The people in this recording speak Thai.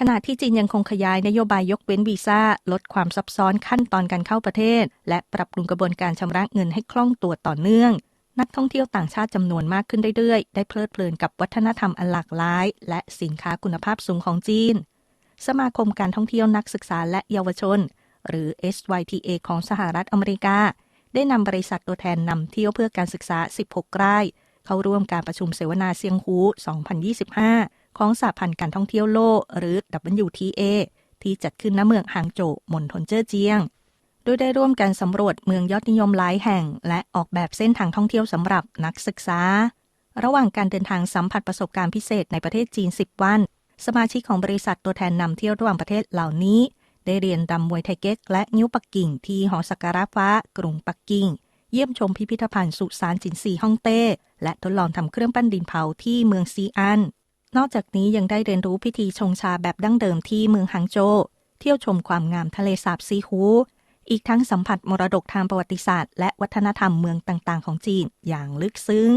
ขณะที่จีนยังคงขยายนโยบายยกเว้นวีซ่า ลดความซับซ้อนขั้นตอนการเข้าประเทศ และปรับปรุงกระบวนการชำระเงินให้คล่องตัวต่อเนื่อง นักท่องเที่ยวต่างชาติจำนวนมากขึ้นเรื่อยๆ ได้เพลิดเพลินกับวัฒนธรรมอันหลากหลาย และสินค้าคุณภาพสูงของจีน สมาคมการท่องเที่ยวนักศึกษาและเยาวชน หรือ SYTA ของสหรัฐอเมริกา ได้นำบริษัทตัวแทนนำเที่ยวเพื่อการศึกษา 16 ราย เข้าร่วมการประชุมเสวนาเซียงฮู 2025 ของสหพันธ์การท่องเที่ยวโลก หรือ WTA ที่จัดขึ้นณเมืองหางโจวมณฑลเจ้อเจียง โดยได้ร่วมกันสำรวจเมืองยอดนิยมหลายแห่ง และออกแบบเส้นทางท่องเที่ยวสำหรับนักศึกษา ระหว่างการเดินทางสัมผัสประสบการณ์พิเศษในประเทศจีน 10 วัน สมาชิกของบริษัทตัวแทนนำเที่ยวระหว่างประเทศเหล่านี้ ได้เรียนรำมวยไทเก๊กและนิ้วปักกิ่งที่หอสักการะฟ้ากรุงปักกิ่งเยี่ยมชมพิพิธภัณฑ์สุสานจินซีฮ่องเต้ และทดลองทำเครื่องปั้นดินเผาที่เมืองซีอัน นอกจากนี้ยังได้เรียนรู้พิธีชงชาแบบดั้งเดิมที่เมืองหางโจวเที่ยวชมความงามทะเลสาบซีฮู อีกทั้งสัมผัสมรดกทางประวัติศาสตร์ และวัฒนธรรมเมืองต่างๆ ของจีนอย่างลึกซึ้ง